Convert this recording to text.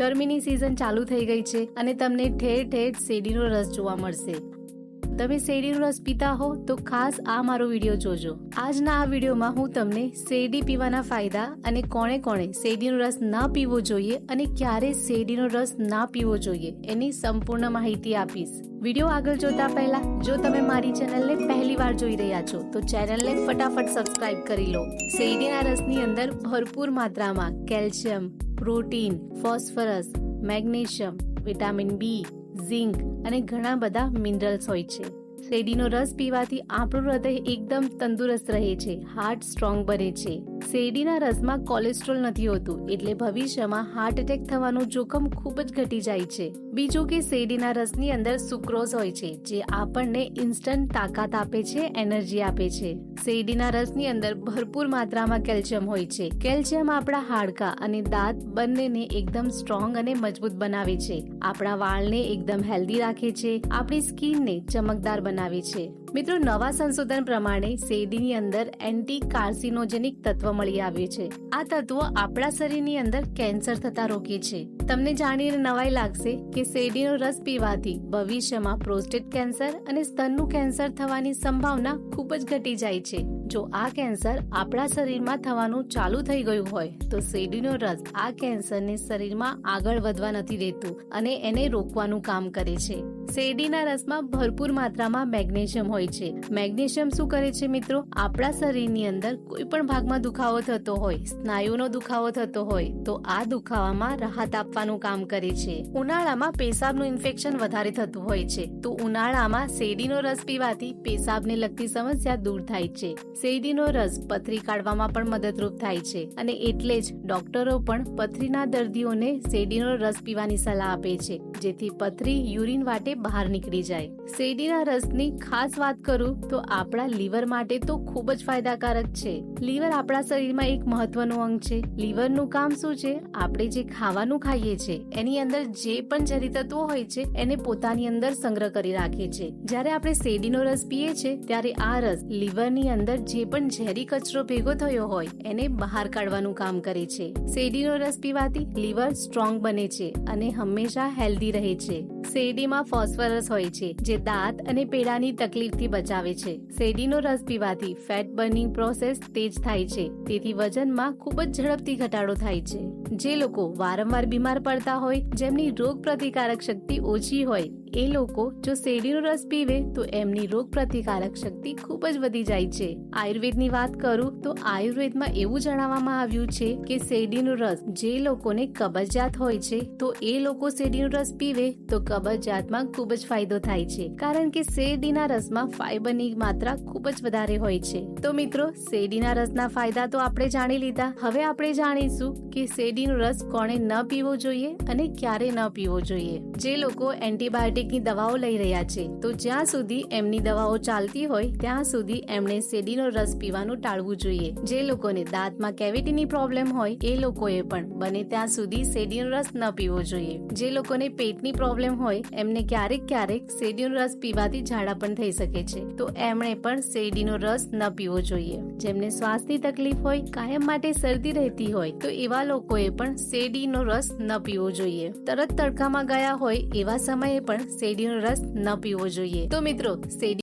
ગરમીની સિઝન ચાલુ થઈ ગઈ છે અને તમને ઠેર ઠેર શેરડીનો રસ જોવા મળશે. તમે શેરડીનો રસ પીતા હો તો ખાસ આ મારો વીડિયો જોજો. આજના આ વિડીયોમાં હું તમને શેરડી પીવાના ફાયદા અને કોણે કોણે શેરડીનો રસ ના પીવો જોઈએ અને ક્યારે શેરડીનો રસ ના પીવો જોઈએ એની સંપૂર્ણ માહિતી આપીશ. વીડિયો આગળ જોતા પહેલા, જો તમે મારી ચેનલને પહેલી વાર જોઈ રહ્યા છો, તો ચેનલને ફટાફટ સબસ્ક્રાઇબ કરી લો. શેરડીના રસની અંદર ભરપૂર માત્રામાં calcium, protein, phosphorus, magnesium, vitamin B zinc અને ઘણા બધા મિનરલ્સ હોય છે. શેરડીનો રસ પીવાથી આપણું હૃદય એકદમ તંદુરસ્ત રહે છે હાર્ટ સ્ટ્રોંગ બને છે. શેરડીના રસમાં કોલેસ્ટ્રોલ નથી હોતું, એટલે ભવિષ્યમાં હાર્ટ એટેક થવાનું જોખમ ખૂબ જ ઘટી જાય છે. બીજું કે શેરડીના રસની અંદર સુક્રોઝ હોય છે, જે આપણને ઇન્સ્ટન્ટ તાકાત આપે છે એનર્જી આપે છે. શેરડીના રસની અંદર ભરપૂર માત્રામાં કેલ્શિયમ હોય છે. કેલ્શિયમ આપણા હાડકાં અને દાંત બંનેને એકદમ સ્ટ્રોંગ અને મજબૂત બનાવે છે. આપણા વાળને એકદમ હેલ્ધી રાખે છે. આપણી સ્કિનને ચમકદાર બનાવે છે. મિત્રો, નવા સંશોધન પ્રમાણે શેરડીની અંદર એન્ટી કાર્સિનોજેનિક તત્વ મળી આવ્યું છે. આ તત્વો આપણા શરીરની અંદર કેન્સર થતા રોકે છે. તમને જાણીને નવાઈ લાગશે કે શેરડીનો રસ પીવાથી ભવિષ્યમાં પ્રોસ્ટેટ કેન્સર અને સ્તનનું કેન્સર થવાની સંભાવના ખૂબ જ ઘટી જાય છે. જો આ કેન્સર આપણા શરીરમાં થવાનું ચાલુ થઈ ગયું હોય, તો શેરડીનો રસ આ કેન્સરને શરીરમાં આગળ વધવા નથી દેતું અને એને રોકવાનું કામ કરે છે. શેરડીના રસમાં ભરપૂર માત્રામાં મેગ્નેશિયમ હોય છે. મેગ્નેશિયમ શું કરે છે મિત્રો? આપણા શરીરની અંદર કોઈ પણ ભાગમાં દુખાવો થતો હોય, સ્નાયુનો દુખાવો થતો હોય, તો આ દુખાવામાં રાહત આપવાનું કામ કરે છે. ઉનાળામાં પેશાબનું ઇન્ફેક્શન વધારે થતું હોય છે. તો ઉનાળામાં શેરડીનો રસ પીવાથી પેશાબને લગતી સમસ્યા દૂર થાય છે. શેરડીનો રસ પથરી કાઢવામાં પણ મદદરૂપ થાય છે અને એટલે જ ડોક્ટરો પણ પથરીના દર્દીઓને શેરડીનો રસ પીવાની સલાહ આપે છે. જેથી પથરી યુરિન વાટે બહાર નીકળી જાય. શેરડીના રસની ખાસ વાત કરું તો આપણા લીવર માટે તો ખૂબ જ ફાયદાકારક છે. લીવર આપણા શરીરમાં એક મહત્વનું અંગ છે. લીવરનું કામ શું છે? આપણે જે ખાવાનું ખાઈએ છીએ એની અંદર જે પણ ઝેરી તત્વો હોય છે, એને પોતાની અંદર સંગ્રહ કરી રાખે છે જ્યારે આપણે શેરડીનો રસ પીએ છીએ ત્યારે આ રસ લીવરની અંદર જે પણ ઝેરી કચરો ભેગો થયો હોય, એને બહાર કાઢવાનું કામ કરે છે. શેરડીનો રસ પીવાથી લીવર સ્ટ્રોંગ બને છે અને હંમેશા હેલ્ધી રહે છે. શેરડીમાં ફોસ્ફરસ હોય છે, જે દાંત અને પેડાની તકલીફથી બચાવે છે. શેરડીનો રસ પીવાથી ફેટ બર્નિંગ પ્રોસેસ તેજ થાય છે, તેથી વજનમાં ખૂબ જ ઝડપથી ઘટાડો થાય છે. જે લોકો વારંવાર બીમાર પડતા હોય, જેમની રોગ પ્રતિકારક શક્તિ ઓછી હોય એ લોકો જો શેરડીનો રસ પીવે, તો એમની રોગ પ્રતિકારક શક્તિ ખૂબ જ વધી જાય છે. આયુર્વેદની વાત કરું, તો આયુર્વેદમાં એવું જણાવવામાં આવ્યું છે કે શેરડીનો રસ જે લોકોને કબજિયાત હોય છે, તો એ લોકો શેરડીનો રસ પીવે, તો કબજિયાતમાં ખૂબ જ ફાયદો થાય છે. કારણ કે શેરડીના રસમાં ફાઈબરની માત્રા ખૂબ જ વધારે હોય છે. તો મિત્રો, શેરડીના રસના ફાયદા તો આપણે જાણી લીધા. હવે આપણે જાણીશું કે શેરડીનો રસ કોણે ન પીવો જોઈએ અને ક્યારે ન પીવો જોઈએ. જે લોકો એન્ટીબાયોટિકની દવાઓ લઈ રહ્યા છે. તો જ્યાં સુધી એમની દવાઓ ચાલતી હોય, ત્યાં સુધી એમણે શેરડીનો રસ પીવાનું ટાળવું જોઈએ. જે લોકોને દાંતમાં કેવિટીની પ્રોબ્લેમ હોય, એ લોકોએ પણ બને ત્યાં સુધી શેરડીનો રસ ન પીવો જોઈએ. જે લોકોને પેટની પ્રોબ્લેમ હોય, એમને ક્યારેક ક્યારેક શેરડીનો રસ પીવાથી ઝાડા પણ થઈ શકે છે. તો એમણે પણ શેરડીનો રસ ન પીવો જોઈએ. જેમને શ્વાસની તકલીફ હોય, કાયમ માટે શરદી રહેતી હોય, તો એવા લોકોએ પણ શેરડીનો રસ ન પીવો જોઈએ. તરત તડકામાં ગયા હોય, એવા સમયે પણ શેરડીનો રસ ન પીવો જોઈએ. તો મિત્રો શેરડી